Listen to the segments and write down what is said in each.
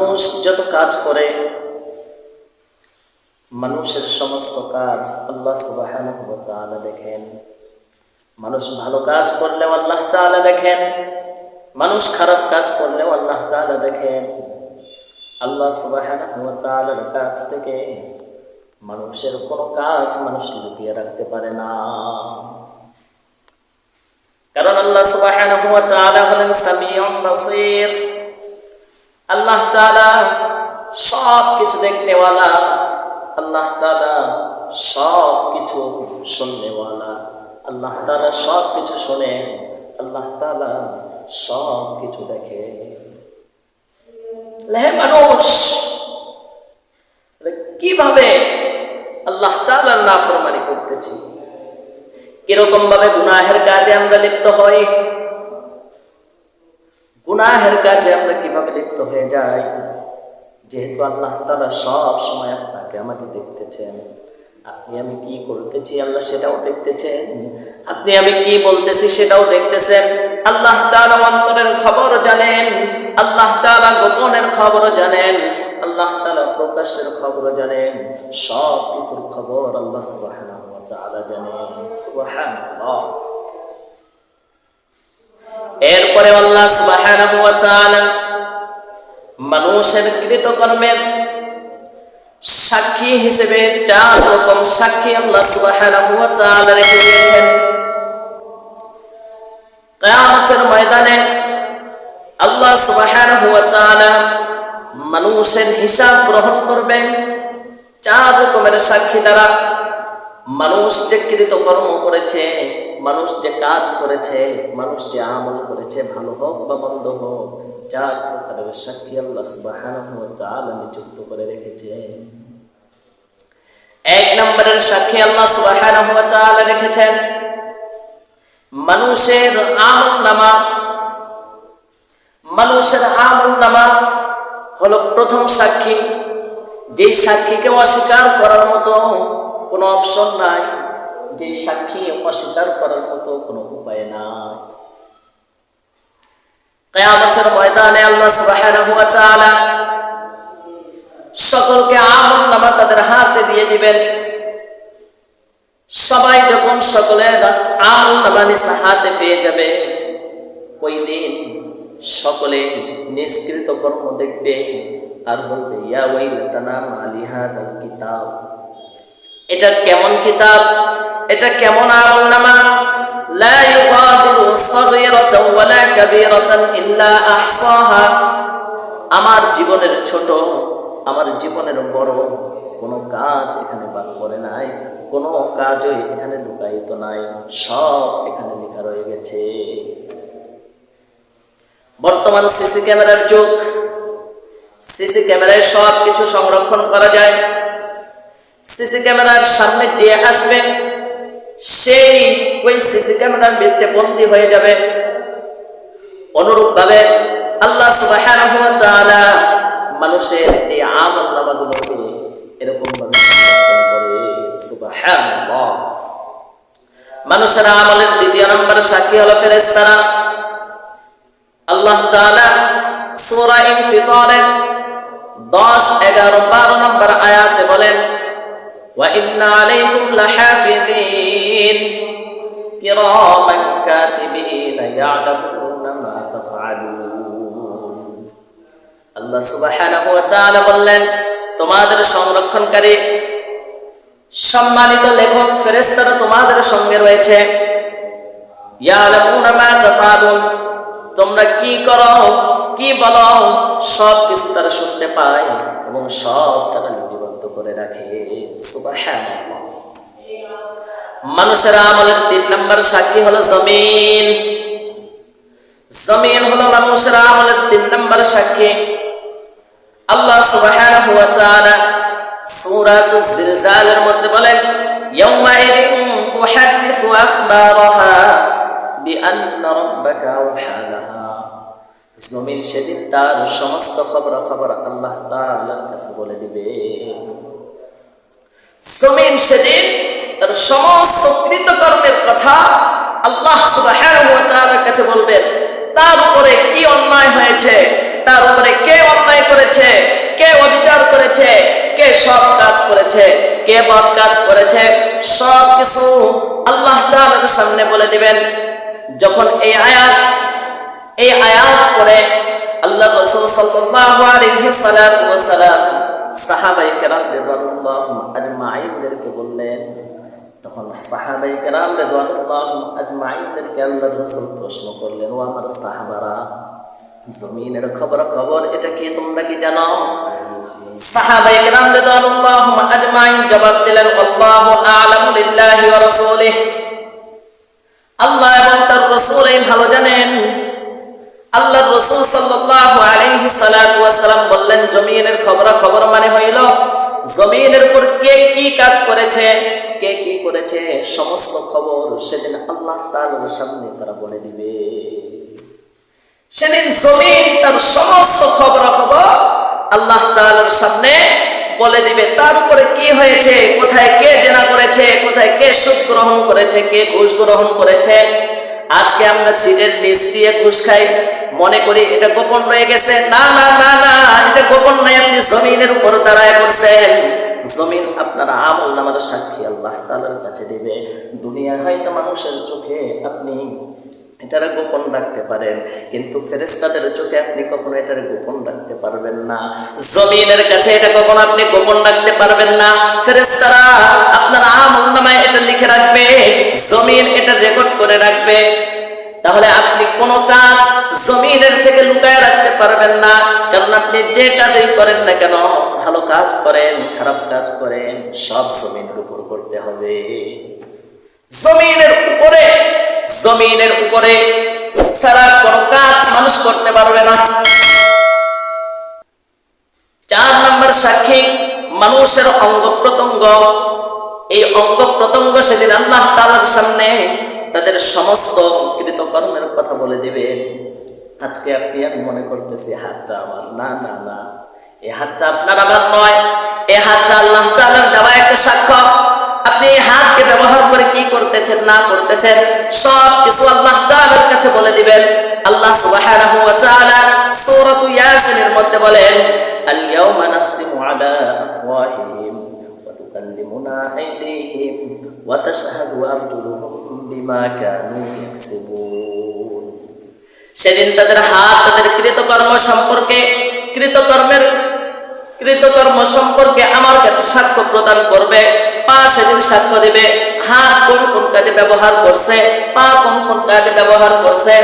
মানুষ যত কাজ করে, মানুষের সমস্ত কাজ আল্লাহ তাআলা দেখেন। মানুষ ভালো কাজ করলেও আল্লাহ তাআলা দেখেন। মানুষ খারাপ কাজ করলেও আল্লাহ তাআলা দেখেন। আল্লাহ তাআলার কাছ থেকে মানুষের কোনো কাজ মানুষ লুকিয়ে রাখতে পারে না। কারণ আল্লাহ তাআলা হলেন সামিউন বাসীর। আল্লাহ তাআলা সব কিছু দেখনেওয়ালা, আল্লাহ তাআলা সব কিছু শুননেওয়ালা, আল্লাহ তাআলা সব কিছু শোনেন, আল্লাহ তাআলা সব কিছু দেখে হে মানুষ কীভাবে আল্লাহ তাআলার নাফরমানি করতেছি? কীরকম ভাবে গুনাহের কাজে আমরা লিপ্ত হই? গুনাহের কাজে আমরা কীভাবে লিপ্ত হয়ে যাই? যেহেতু আল্লাহ তাআলা সব সময় আপনাকে আমাকে দেখতেছেন। আপনি আমি কি করতেছি আল্লাহ সেটাও দেখতেছেন। আপনি আমি কি বলতেছি সেটাও দেখতেছেন। আল্লাহ তাআলা অন্তরের খবর জানেন। আল্লাহ তাআলা গোপনের খবর জানেন। আল্লাহ তাআলা প্রকাশের খবর জানেন। সব কিছুর খবর আল্লাহ তাআলা জানেন। সুবহানাল্লাহ। এরপরে আল্লাহ সুবহানাহু ওয়া তাআলা মানুষের কৃতকর্মের সাক্ষী হিসেবে চার রকম সাক্ষী আল্লাহ সুবহানাহু ওয়া তাআলা রেখে দিয়েছেন। কিয়ামতের ময়দানে আল্লাহ সুবহানাহু ওয়া তাআলা মানুষের হিসাব গ্রহণ করবেন। চার রকমের সাক্ষী দ্বারা মানুষ যে কৃতকর্ম করেছে মানুষ যে কাজ করেছে, মানুষ যে আমল করেছে, ভালো হোক বা মন্দ হোক চার প্রকারের সাক্ষী আল্লাহ ওয়া তাআলা নিযুক্ত করে রেখেছে। এক নম্বরের সাক্ষী আল্লাহ তাআলা রেখেছেন, মানুষের আমল নামা। মানুষের আমল নামা হলো প্রথম সাক্ষী। যেই সাক্ষীকে অস্বীকার করার মতো কোনো অপশন নাই। যে সাক্ষী অস্বীকার করার মতো কোনো উপায় নাই। কিয়ামতের ময়দানে আল্লাহ সুবহানাহু ওয়া তাআলা সকলকে আমল নামা তাদের হাতে দিয়ে দিবেন। সবাই যখন সকলের আমল নামা হাতে পেয়ে যাবে, ওই দিন সকলে নিষ্কৃত কর্ম দেখবে আর বলবে, ইয়া ওয়াইলাতানা মালি হাদাল কিতাব। এটা কেমন কিতাব? এটা কেমন আমল নামা লা ইউগাদিরু সাগীরাতাও ওয়ালা কাবীরাতান ইল্লা আহসাহা। আমার জীবনের ছোট, আমার জীবনের বড় কোনো কাজ এখানে বাদ পড়ে নাই, কোনো কাজই এখানে লুকায়িত নাই, সব এখানে লেখা রয়ে গেছে। বর্তমান সিসি ক্যামেরার যুগ। সিসি ক্যামেরায় সব কিছু সংরক্ষণ করা যায়। সিসি ক্যামেরার সামনে যে আসবে। সেই ওই সিসি ক্যামেরার ভিতরে বন্দী হয়ে যাবে। অনুরূপ ভাবে আল্লাহ সুবহানাহু মানুষের এই আমল নামাগুলোকে এরকম ভাবে মানুষের আমলের দ্বিতীয় নম্বর সাক্ষী হলো ফেরেশতারা। আল্লাহ তাআলা সূরা 10 11 12 নম্বর আয়াতে বলেন وإن عليكم لحافظين كراما كاتبين يعلمون ما تفعلون আল্লাহ সুবহানাহু ওয়া তাআলা বললেন তোমাদের সংরক্ষণকারী সম্মানিত লেখক ফেরেশতারা তোমাদের সঙ্গে রয়েছে ইয়ালামুনা মা তাফআলুন তোমরা কি করো কি বলো সব কিছু তারা শুনতে পায় এবং সব তারা লিপিবদ্ধ করে রাখে। মানুষের আমলের তিন নম্বর সাক্ষী হলো জমিন। জমিন হলো মানুষের আমলের তিন নম্বর সাক্ষী। আল্লাহ সুবহানাহু ওয়া তাআলা সূরাতুজ জিলজালের মধ্যে বলেন ইয়াউমাইদিন তুহাদ্দিসু আখবারাহা বিআন্না রাব্বাকা আওহা জমিন সেদিন তার সমস্ত খবর খবর আল্লাহ তাআলার কাছে বলে দিবে। জমিন সেদিন তার সমস্ত কৃতকর্মের কথা আল্লাহ কাছে বলবেন তার উপরে কি অন্যায় হয়েছে? তার উপরে কে অন্যায় করেছে? কে অবিচার করেছে? কে সব কাজ করেছে? কে বদ কাজ করেছে? সব কিছু আল্লাহ সামনে বলে দিবেন। যখন এই আয়াত এই আয়াত পড়ে আল্লাহ রাসূল সাল্লাল্লাহু আলাইহি সাল্লাতু ওয়া সাল্লাম সাহাবায়ে কেরাম রাদিয়াল্লাহু আজমাইনদেরকে বললেন, তখন সাহাবায়ে কেরাম রাদিয়াল্লাহু আজমাইনদেরকে আল্লাহ রাসূল প্রশ্ন করলেন, ও আমার সাহাবারা, জমিনের খবর খবর এটা কি তোমরা কি জানো? সাহাবায়ে কেরাম রাদিয়াল্লাহু আজমাইন জবাব দিলেন, আল্লাহু আ'লামু লিল্লাহি ওয়া রাসূলিহি। আল্লাহ এবং তার রাসূল এই ভালো জানেন আল্লাহ রসুল সাল্লাতু বললেন, জমিনের খবর খবর মানে হইল, জমিনের উপর কে কি কাজ করেছে, কে কি করেছে, সমস্ত খবর সেদিন আল্লাহ তাআলার সামনে তারা বলে দিবে। সেদিন জমিন তার সমস্ত খবর খবর আল্লাহ তাআলার সামনে বলে দিবে। তার উপরে কি হয়েছে, কোথায় কে জেনা করেছে, কোথায় কে সুখ গ্রহণ করেছে, কে ঘুষ গ্রহণ করেছে, আজকে আমরা ছিটের নিচ দিয়ে ঘুষ খাই। মনে করি এটা গোপন রয়ে গেছে। না না না না, এটা গোপন নাই, আপনি জমিনের উপর দাঁড়ায় করছেন জমিন আপনার আমল নামার সাক্ষী আল্লাহ তাআলার কাছে দিবে। দুনিয়া হয়তো মানুষের চোখে আপনি এটারে গোপন রাখতে পারেন, কিন্তু ফেরেস্তাদের চোখে আপনি কখনো এটারে গোপন রাখতে পারবেন না। জমিনের কাছে এটা কখনো আপনি গোপন রাখতে পারবেন না। ফেরেস্তারা আপনার আমল নামায় এটা লিখে রাখবে, জমিন এটা রেকর্ড করে রাখবে। তাহলে আপনি কোন কাজ জমিনের থেকে লুকায় রাখতে পারবেন না। কারণ আপনি যে কাজই করেন না কেন, ভালো কাজ করেন, খারাপ কাজ করেন, সব জমিনের উপর করতে হবে। জমিনের উপরে জমিনের উপরে সারা কোন কাজ মানুষ করতে পারবে না। চার নম্বর সাক্ষী, মানুষের অঙ্গ প্রত্যঙ্গ। এই অঙ্গ প্রত্যঙ্গ সেদিন আল্লাহ তাআলার সামনে তাদের সমস্ত কৃতকর্মের কথা বলে দিবে। আজকে আপনি, আমি মনে করতেছি হাতটা আমার। না না না। এই হাতটা আপনার আমার নয়। এ হাতটা আল্লাহ তাআলার দেওয়া একটা সাক্ষ্য। আপনি হাতকে ব্যবহার করে কি করতেছেন, না করতেছেন, সব কিছু আল্লাহ তাআলার কাছে বলে দিবেন। আল্লাহ সুবহানাহু ওয়া ইয়াসিনের মধ্যে বলেন আল ইয়াউমা নাখতিমু আফওয়াহিহিম ওয়া তুকাল্লিমুনা আইদিহিম ওয়া তাশহাদু আরজুলুহুম বিমা সেদিন তাদের হাত, তাদের কৃতকর্ম সম্পর্কে, কৃতকর্মের, কৃতকর্ম সম্পর্কে আমার কাছে সাক্ষ্য প্রদান করবে। পা সেদিন সাক্ষ্য দিবে, হাত কোন কোন কাজে ব্যবহার করছে, পা কোন কোন কাজে ব্যবহার করছে।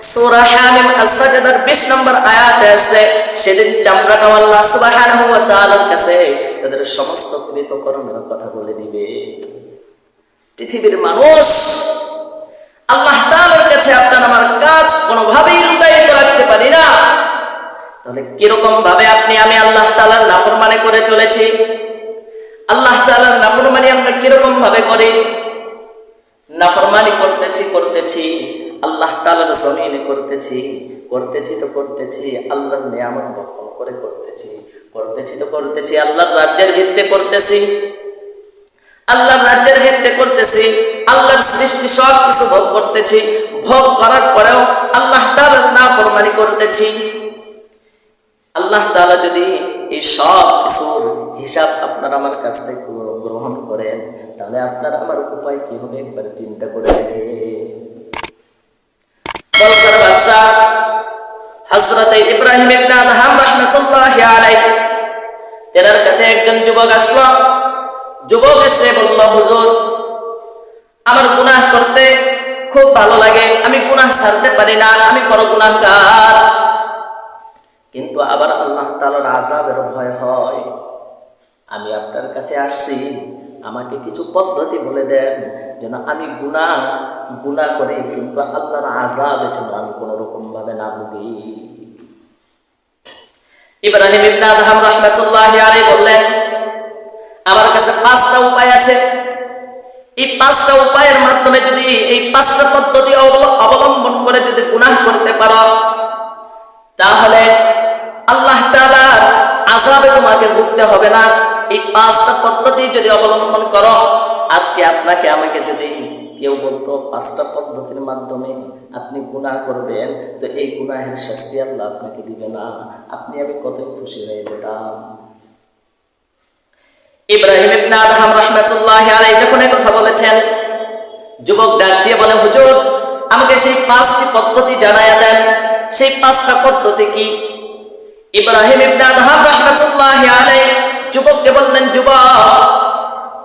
সূরা হামিম আস-সাজদার 20 নম্বর আয়াতে আসছে, সেদিন তাদের সমস্ত কৃতকর্মের কথা বলে দিবে। পৃথিবীর মানুষ, আল্লাহ তাআলার কাছে আপনার আমার কাজ কোনোভাবেই লুকায়িত রাখতে পারি না। তাহলে কীরকম ভাবে আপনি আমি আল্লাহ তাআলার নাফরমানি করে চলেছি? আল্লাহ তাআলার নাফরমানি আমরা কীরকম ভাবে করি? নাফরমানি করতেছি করতেছি, আল্লাহ তাআলার জমিনে করতেছি করতেছি তো করতেছি, আল্লাহর নিয়ামত ভক্ষণ করে করতেছি করতেছি তো করতেছি, আল্লাহর রাজ্যের ভিত্তিতে করতেছি। আল্লাহর রাজ্যের ভিত্তিতে করতেছি, আল্লাহর সৃষ্টি সব কিছু ভোগ করতেছি, ভোগ করার পরেও আল্লাহ তাআলার নাফরমানি করতেছি। আল্লাহ তাআলা যদি এই সব কিছুর হিসাব আপনার আমার কাছ থেকে গ্রহণ করেন, তাহলে আপনার আমার উপায় কি হবে একবার চিন্তা করে দেখে। কলকার বাদশাহ হযরত ইব্রাহিম ইবনে আদহাম রাহমাতুল্লাহি আলাইহি, তেনার কাছে একজন যুবক আসলো। যুবক এসে বলল হুজুর, আমার গুনাহ করতে খুব ভালো লাগে। আমি গুনাহ ছাড়তে পারি না, আমি বড় গুনাহগার। কিন্তু আবার আল্লাহ তাআলার আযাবের ভয় হয়। আমি আপনার কাছে আসছি, আমাকে কিছু পদ্ধতি বলে দেন যেন আমি গুণা গুণা করে কিন্তু আল্লাহর আযাবের জন্য আমি কোনো রকম ভাবে না ভুগি। ইব্রাহিম ইবনে আদহাম রাহমাতুল্লাহি বললেন আমার কাছে পাঁচটা উপায় আছে। এই পাঁচটা উপায়ের মাধ্যমে যদি এই পাঁচটা পদ্ধতি অবল- অবলম্বন করে যদি গুনাহ করতে পারো, তাহলে আল্লাহ তাআলার আযাবে তোমাকে ভুগতে হবে না। এই পাঁচটা পদ্ধতি যদি অবলম্বন করো, আজকে আপনাকে, আমাকে যদি কেউ বলতো, পাঁচটা পদ্ধতির মাধ্যমে আপনি গুনাহ করবেন, তো এই গুনাহের শাস্তি আল্লাহ আপনাকে দিবে না। আপনি আমি কতই খুশি হয়ে যেতাম। ইব্রাহিম ইবনে আদহাম রাহমাতুল্লাহি আলাইহি যখন এই কথা বলেছেন, যুবক ডাক দিয়ে বলে, হুজুর, আমাকে সেই পাঁচটি পদ্ধতি জানায়া দেন। সেই পাঁচটা পদ্ধতি কি? ইব্রাহিম ইবনে আদহাম রাহমাতুল্লাহি আলাইহি যুবককে বললেন, যুবক,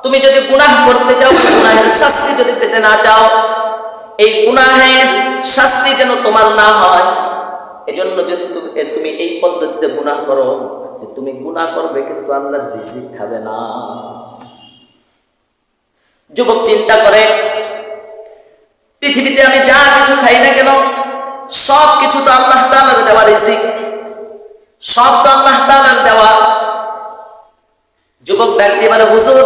তুমি যদি গুনাহ করতে চাও গুনাহের শাস্তি যদি পেতে না চাও, এই গুনাহের শাস্তি যেন তোমার না হয়, এজন্য যদি তুমি এই পদ্ধতিতে গুনাহ করো যে তুমি গুনাহ করবে কিন্তু আল্লাহর রিজিক খাবে না। যুবক চিন্তা করে, পৃথিবীতে আমি যা কিছু খাই না কেন, সব কিছু তো আল্লাহ তাআলার দেওয়া রিজিক। সব তো আল্লাহ তাআলার দেওয়া। যুবক ব্যক্তি মানে হুজুর,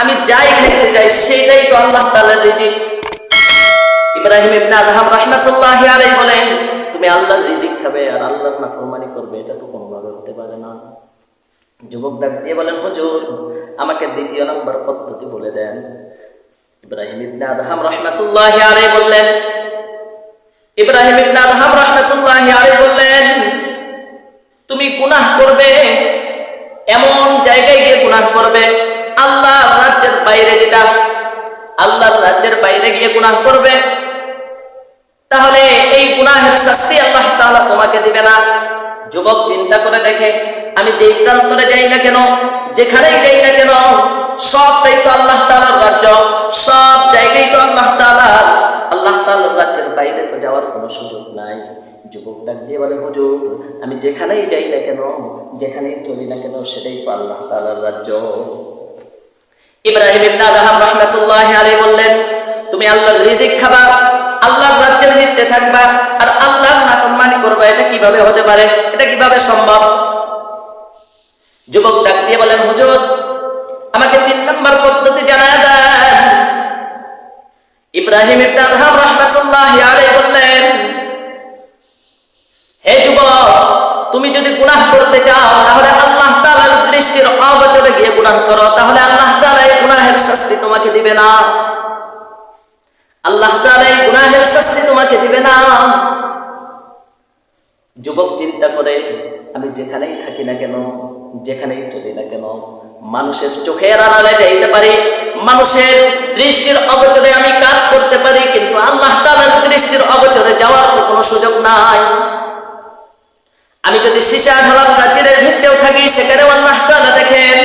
আমি যাই খাইতে চাই সেটাই তো আল্লাহ তাআলার রিজিক। ইব্রাহিম ইবনে আদহাম রাহমাতুল্লাহি আলাইহি বলেন, তুমি আল্লাহর রিজিক খাবে আর আল্লাহর নাফরমানি করবে, এটা তো কোনোভাবে হতে পারে না। যুবক ডাক দিয়ে বলেন, হুজুর, আমাকে দ্বিতীয় নম্বর পদ্ধতি বলে দেন। ইব্রাহিম ইবনে আদহাম রাহমাতুল্লাহি আলাইহি বললেন, ইব্রাহিম ইবনে আদহাম রাহমাতুল্লাহি আলাইহি বললেন, তুমি গুনাহ করবে, এমন জায়গায় গিয়ে গুনাহ করবে আল্লাহ রাজ্যের বাইরে যেটা, আল্লাহর রাজ্যের বাইরে গিয়ে গুনাহ করবে। তাহলে এই গুনাহের শাস্তি আল্লাহ তাআলা তোমাকে দিবে না। যুবক চিন্তা করে দেখে, আমি যেই প্রান্তরে যাই না কেন, যেখানেই যাই না কেন সবটাই তো আল্লাহ তাআলার রাজ্য, সব জায়গায় তো আল্লাহ তাআলার আল্লাহ তাআলার রাজ্যের বাইরে তো যাওয়ার কোনো সুযোগ নাই। যুবক ডাক দিয়ে বলে, হুজুর, আমি যেখানেই যাই না কেন, যেখানেই চলি না কেন, সেটাই তো আল্লাহ তাআলার রাজ্য। ইব্রাহিম ইবনে আদহাম রাহমাতুল্লাহি আলাইহি বললেন, তুমি আল্লাহর রিজিক খাবা, আল্লাহর রাজ্যের ভিত্তিতে থাকবা, আর আল্লাহর নাফরমানি করবা, এটা কীভাবে হতে পারে? এটা কীভাবে সম্ভব? যুবক ডাক দিয়ে বলেন, হুজুর, আমাকে তিন নম্বর পদ্ধতি জানায় দেন। ইব্রাহিম বললেন, হে যুবক, তুমি যদি গুনাহ করতে চাও, তাহলে আল্লাহ তাআলার দৃষ্টির অগোচরে গিয়ে গুনাহ করো, তাহলে আল্লাহ তাআলা এই গুনাহের শাস্তি তোমাকে দিবে না। আল্লাহ তাআলা এই গুনাহের শাস্তি তোমাকে দিবে না। যুবক চিন্তা করে, আমি যেখানেই থাকি না কেন, যেখানেই চলি না কেন, মানুষের চোখের আড়ালে যাইতে পারি, মানুষের দৃষ্টির অগোচরে আমি কাজ করতে পারি, কিন্তু আল্লাহ তাআলার দৃষ্টির অগোচরে যাওয়ার তো কোনো সুযোগ নাই। আমি যদি সীসা ঢালার প্রাচীরের ভিত্তেও থাকি, সেখানেও আল্লাহ তাআলা দেখেন।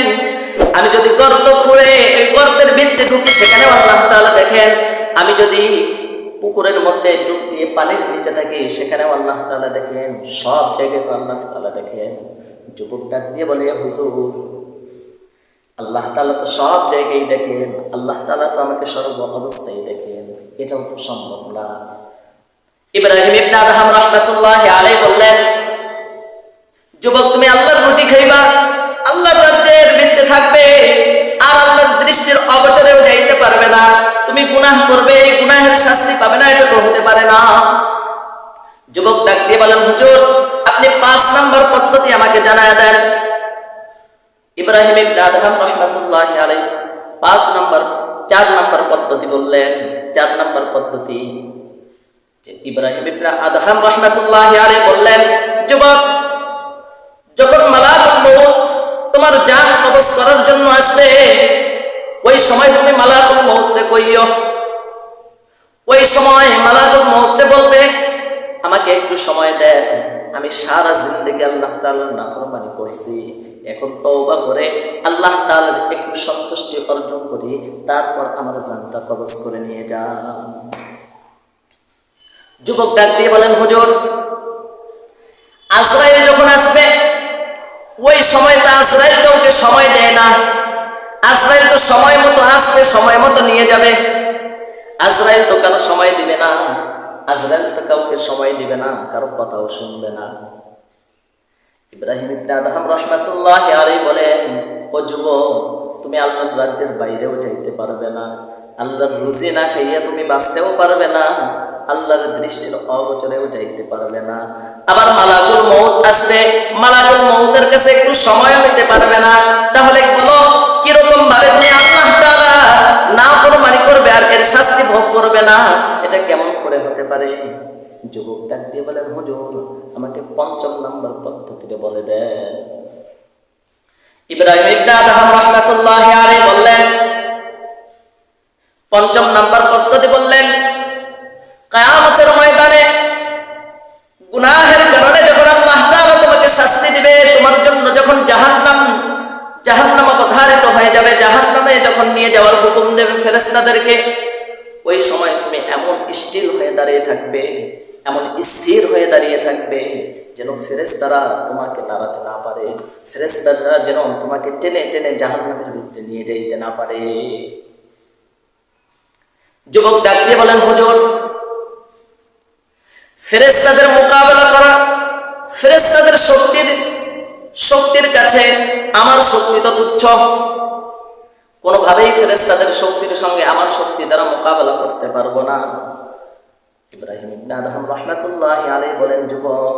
আমি যদি গর্ত খুঁড়ে এই গর্তের ভিত্তে ঢুকি, সেখানেও আল্লাহ তাআলা দেখেন। আমি যদি পুকুরের মধ্যে ডুব দিয়ে পানির নিচে থাকি সেখানেও আল্লাহ তাআলা দেখেন সব জায়গায় তো আল্লাহ তাআলা দেখেন যুবক ডাক দিয়ে বলে হুজুর, আল্লাহ তাআলা তো সব জায়গায় দেখেন, আল্লাহ তাআলা তো আমাকে সর্ব অবস্থায় দেখেন। এটাও তো সম্ভব না। ইব্রাহিম ইবনে আদহাম বললেন, যুবক, তুমি আল্লাহর রুটি খাইবা আল্লাহর রাজ্যের ভিত্তে থাকবে। দৃষ্টির অগোচরেও যাইতে পারবে না। তুমি গুনাহ করবে, এই গুনাহের শাস্তি পাবে না, এটা তো হতে পারে না। যুবক ডাক দিয়ে বলেন, হুজুর, আপনি পাঁচ নম্বর পদ্ধতি আমাকে জানায় দেন। ইব্রাহিম আদহাম রাহমাতুল্লাহি আলাইহি পাঁচ নম্বর, চার নম্বর পদ্ধতি বললেন, চার নম্বর পদ্ধতি। ইব্রাহিম আদহাম রাহমাতুল্লাহি আলাইহি বললেন, যুবক, যখন মালাকুল মউত তোমার জান কবজ করার জন্য আসবে ওই সময় তুমি মালাকুল মউতকে কইও ওই সময় মালাকুল মউতকে বলবে, আমাকে একটু সময় দেন, আমি সারা জিন্দগি আল্লাহ তাআলার নাফরমানি করেছি। এখন তওবা করে আল্লাহ তাআলার একটু সন্তুষ্টি অর্জন করি, তারপর আমার জানটা কবজ করে নিয়ে যান। যুবক ডাক দিয়ে বলেন, হুজুর, আজরাইল যখন আসবে, ওই সময়টা আজরাইল কাউকে সময় দেয় না। আজরাইল তো সময় মতো আসবে, সময় মতো নিয়ে যাবে। আজরাইল তো কারও সময় দিবে না। আজরাইল তো কাউকে সময় দিবে না, কারও কথাও শুনবে না। ইব্রাহিম ইবনে আদহাম রাহমাতুল্লাহ আলাইহি বলেন, ও যুবক, তুমি আল্লাহর রাজ্যের বাইরেও যাইতে পারবে না। আল্লাহর রুজি না খাইয়া তুমি বাঁচতেও পারবে না। আল্লাহর দৃষ্টির অগোচরেও যাইতে পারবে না। আবার মালাকুল মৌত আসবে। মালাকুল মৌতের কাছে একটু সময় নিতে পারবে না। তাহলে বলো কীরকম ভাবে তুমি আল্লাহ তাআলা না ফরমানি করবে আর এর শাস্তি ভোগ করবে না, এটা কেমন করে হতে পারে? যুবক ডাক দিয়ে বলেন, হুজুর, আমাকে পঞ্চম নাম্বার পদ্ধতিতে বলে দেন। ইব্রাহিম ইবনে আলাইহি বললেন, পঞ্চম নাম্বার পদ্ধতি বললেন, কিয়ামতের ময়দানে গুনাহের কারণে যখন আল্লাহ তাআলা তোমাকে শাস্তি দিবে, তোমার জন্য যখন জাহান্নাম জাহান্নাম অবধারিত হয়ে যাবে। জাহান্নামে যখন নিয়ে যাওয়ার হুকুম দেবে ফেরেশতাদেরকে, ওই সময় তুমি এমন স্টিল হয়ে দাঁড়িয়ে থাকবে, এমন স্থির হয়ে দাঁড়িয়ে থাকবে যেন ফেরেশতারা তোমাকে দাঁড়াতে না পারে। ফেরেশতারা যেন তোমাকে টেনে টেনে জাহান্নামের ভিতরে নিয়ে যাইতে না পারে। যুবক ডাক দিয়ে বলেন, হুজুর ফেরেস্তাদের মোকাবেলা করা ফেরেস্তাদের শক্তির শক্তির কাছে আমার শক্তি তো তুচ্ছ। কোনোভাবেই ফেরেস্তাদের শক্তির সঙ্গে আমার শক্তি দ্বারা মোকাবেলা করতে পারব না। ইব্রাহিম ইবনে আদহাম রহমাতুল্লাহ আলাই বলেন, যুবক,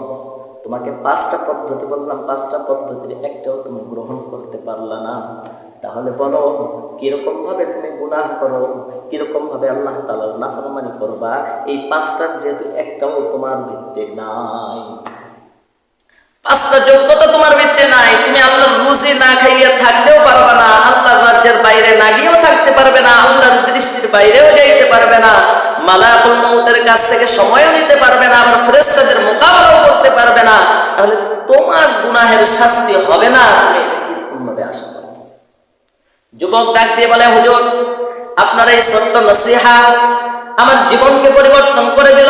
তোমাকে পাঁচটা পদ্ধতি বললাম। পাঁচটা পদ্ধতির একটাও তুমি গ্রহণ করতে পারলা না। তাহলে বলো কীরকম ভাবে তুমি গুনাহ করো? কীরকম ভাবে আল্লাহ তালার নাফরমানি করবা? এই পাঁচটার যেহেতু একটাও তোমার ভিত্তি নাই। পাঁচটা যোগ্যতা তোমার ভিতরে নাই। তুমি আল্লাহর রুজি না খাইয়া থাকতেও পারবে না, আল্লাহর রাজ্যের বাইরে না গিয়েও থাকতে পারবে না, আল্লাহর দৃষ্টির বাইরেও যাইতে পারবে না, মালাকুল মৌতের কাছ থেকে সময়ও নিতে পারবে না, আবার ফেরেস্তাদের মোকাবেলাও করতে পারবে না। তাহলে তোমার গুনাহের শাস্তি হবে না, তুমি কীরকম আশা যুবক ডাক দিয়ে বলে, হুজুর, আপনার এই সত্য নসিহা আমার জীবনকে পরিবর্তন করে দিল।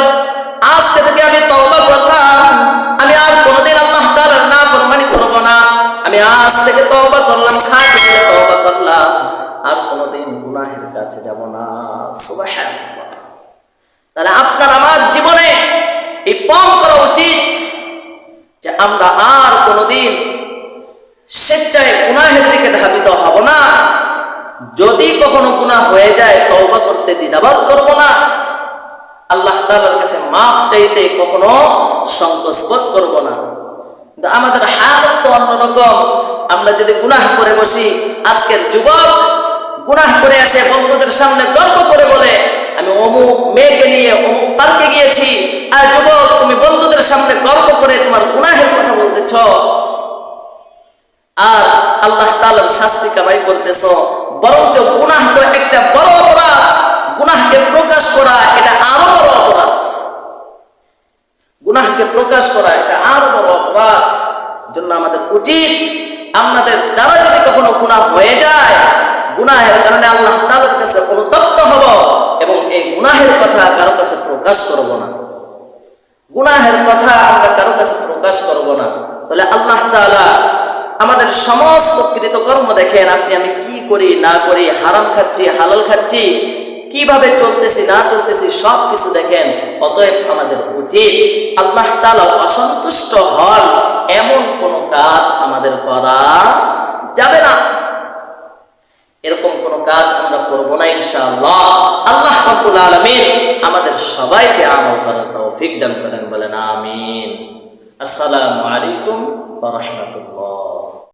আজ থেকে আমি তওবা করলাম। আমি আজ থেকে তওবা করলাম, খাঁটি দিলে তওবা করলাম, আর কোনোদিন গুনাহের কাছে যাব না। সুবহানাল্লাহ। তাহলে আপনার আমার জীবনে এই পণ করা উচিত যে আমরা আর কোনোদিন স্বেচ্ছায় গুনাহের দিকে ধাবিত হব না। যদি কখনো গুনাহ হয়ে যায়, তওবা করতে দ্বিধাবোধ করব না। আল্লাহ তাআলার কাছে মাফ চাইতে কখনো সংকোচ বোধ করব না। আমাদের হালত তো অন্যরকম আমরা যদি গুনাহ করে বসি, আজকের যুবক গুনাহ করে আসে বন্ধুদের সামনে গর্ব করে বলে, আমি অমুক মেয়েকে নিয়ে অমুক পার্কে গিয়েছি। আর যুবক, তুমি বন্ধুদের সামনে গর্ব করে তোমার গুনাহের কথা বলতেছ। আর আল্লাহ তাআলার শাস্তি কামাই করতেছ। বরঞ্চ গুনাহ তো একটা বড় অপরাধ। গুনাহকে প্রকাশ করা এটা আরও বড় অপরাধ। গুনাহকে প্রকাশ করা এটা আরও বড় অপরাধ, জন্য আমাদের উচিত আমাদের দ্বারা যদি কখনো গুনাহ হয়ে যায়, গুনাহের কারণে আল্লাহ তাআলার কাছে অনুতপ্ত হব এবং এই গুনাহের কথা কারও কাছে প্রকাশ করব না। গুনাহের কথা আমরা কারও কাছে প্রকাশ করব না। তাহলে আল্লাহ তাআলা আমাদের সমস্ত কৃতকর্ম দেখেন, আপনি আমি কি করি, না করি, হারাম খাচ্ছি, হালাল খাচ্ছি কীভাবে চলতেছি, না চলতেছি সব কিছু দেখেন। অতএব আমাদের উচিত আল্লাহ অসন্তুষ্ট হন, এমন কোন কাজ আমাদের করা যাবে না। এরকম কোন কাজ আমরা করব না, ইনশাআল্লাহ। আল্লাহ রাব্বুল আলামিন আমাদের সবাইকে আমল করার তৌফিক দান করেন, বলেন আমিন। আসসালামু আলাইকুম রাহমাতুল্লাহ।